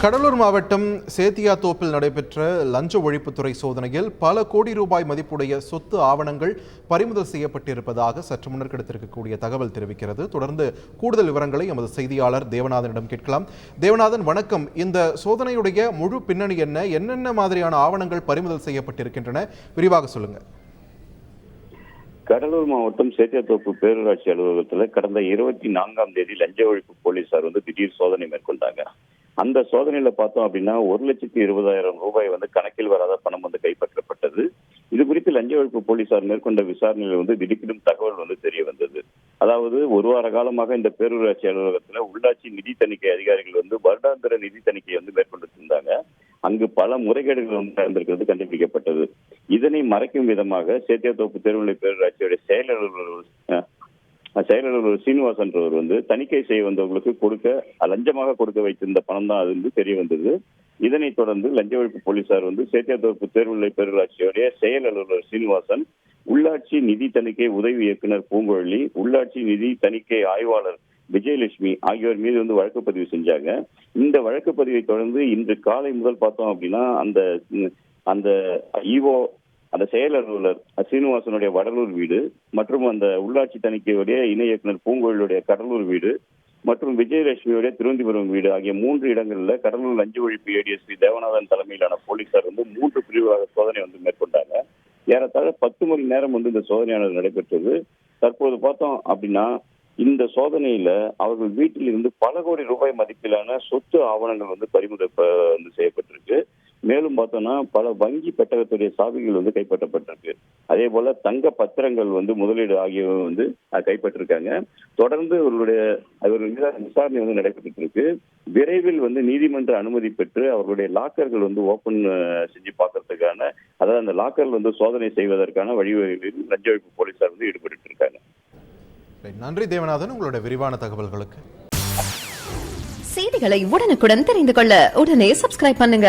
கடலூர் மாவட்டம் சேத்தியாத்தோப்பில் நடைபெற்ற லஞ்ச ஒழிப்புத்துறை சோதனையில் பல கோடி ரூபாய் மதிப்புடைய சொத்து ஆவணங்கள் பறிமுதல் செய்யப்பட்டிருப்பதாக சற்று முன்னர் கிடைத்திருக்கக்கூடிய தகவல் தெரிவிக்கிறது. தொடர்ந்து கூடுதல் விவரங்களை எமது செய்தியாளர் தேவநாதனிடம் கேட்கலாம். தேவநாதன் வணக்கம். இந்த சோதனையுடைய முழு பின்னணி என்ன? என்னென்ன மாதிரியான ஆவணங்கள் பறிமுதல் செய்யப்பட்டிருக்கின்றன? விரிவாக சொல்லுங்க. கடலூர் மாவட்டம் சேத்தியாத்தோப்பு பேரூராட்சி அலுவலகத்தில் கடந்த இருபத்தி நான்காம் தேதி லஞ்ச ஒழிப்பு போலீசார் வந்து திடீர் சோதனை மேற்கொண்டாங்க. அந்த சோதனையில பார்த்தோம் அப்படின்னா ஒரு லட்சத்தி இருபதாயிரம் ரூபாய் வந்து கணக்கில் வராத பணம் வந்து கைப்பற்றப்பட்டது. இது குறித்து லஞ்ச ஒழிப்பு போலீசார் மேற்கொண்ட விசாரணையில் வந்து திடுக்கிடும் தகவல் வந்து தெரிய வந்தது. அதாவது ஒரு வார காலமாக இந்த பேரூராட்சி அலுவலகத்துல உள்ளாட்சி நிதி தணிக்கை அதிகாரிகள் வந்து வருடாந்திர நிதி தணிக்கை வந்து மேற்கொண்டு இருந்தாங்க அங்கு பல முறைகேடுகள் வந்து நடந்திருக்கிறது கண்டுபிடிக்கப்பட்டது. இதனை மறைக்கும் விதமாக சேத்தியாத்தோப்பு தேர்வுநிலை பேரூராட்சியுடைய செயலாளர்கள் செயலாளர் சீனிவாசன்றவர் வந்து தணிக்கை செய்ய வந்தவங்களுக்கு கொடுக்க லஞ்சமாக கொடுக்க வைத்திருந்த பணம் தான் அது வந்து தெரிய வந்தது. இதனைத் தொடர்ந்து லஞ்ச ஒழிப்பு போலீசார் வந்து சேத்தியாத்தோப்பு தேர்வுநிலை பேரூராட்சியுடைய செயல் அலுவலர் சீனிவாசன் உள்ளாட்சி நிதி தணிக்கை உதவி இயக்குனர் பூங்குழலி உள்ளாட்சி நிதி தணிக்கை ஆய்வாளர் விஜயலட்சுமி ஆகியோர் மீது வந்து வழக்கு பதிவு செஞ்சாங்க. இந்த வழக்கு பதிவை தொடர்ந்து இன்று காலை முதல் பார்த்தோம் அப்படின்னா அந்த அந்த ஈவோ அந்த செயல் அலுவலர் சீனிவாசனுடைய வடலூர் வீடு மற்றும் அந்த உள்ளாட்சி தணிக்கையுடைய இணை இயக்குனர் பூங்கோயிலுடைய கடலூர் வீடு மற்றும் விஜயலட்சுமியுடைய திருவந்திபுரம் வீடு ஆகிய மூன்று இடங்களில் கடலூர் லஞ்ச ஒழிப்பு ஏடிஎஸ்பி தேவநாதன் தலைமையிலான போலீசார் வந்து மூன்று பிரிவாக சோதனை வந்து மேற்கொண்டாங்க. ஏறத்தாழ பத்து மணி நேரம் வந்து இந்த சோதனையானது நடைபெற்றது. தற்போது பார்த்தோம் அப்படின்னா இந்த சோதனையில அவர்கள் வீட்டில் இருந்து பல கோடி ரூபாய் மதிப்பிலான சொத்து ஆவணங்கள் வந்து பறிமுதல் ப- வந்து செய்யப்பட்டிருக்கு. மேலும் பார்த்தோம்னா பல வங்கி பெட்டகத்துடைய சாவிகள் வந்து கைப்பற்றப்பட்டிருக்கு. அதே போல தங்க பத்திரங்கள் வந்து முதலீடு ஆகியவை வந்து கைப்பற்றிருக்காங்க. தொடர்ந்து இவர்களுடைய மீதான விசாரணை வந்து நடைபெற்று இருக்கு விரைவில் வந்து நீதிமன்ற அனுமதி பெற்று அவர்களுடைய லாக்கர்கள் வந்து ஓபன் செஞ்சு பார்க்கறதுக்கான அதாவது அந்த லாக்கர் வந்து சோதனை செய்வதற்கான வழிவகைகளில் லஞ்ச ஒழிப்பு போலீசார் வந்து ஈடுபட்டு இருக்காங்க நன்றி தேவநாதன் உங்களுடைய விரிவான தகவல்களுக்கு. செய்திகளை உடனுக்குடன் தெரிந்து கொள்ள உடனே சப்ஸ்கிரைப் பண்ணுங்க.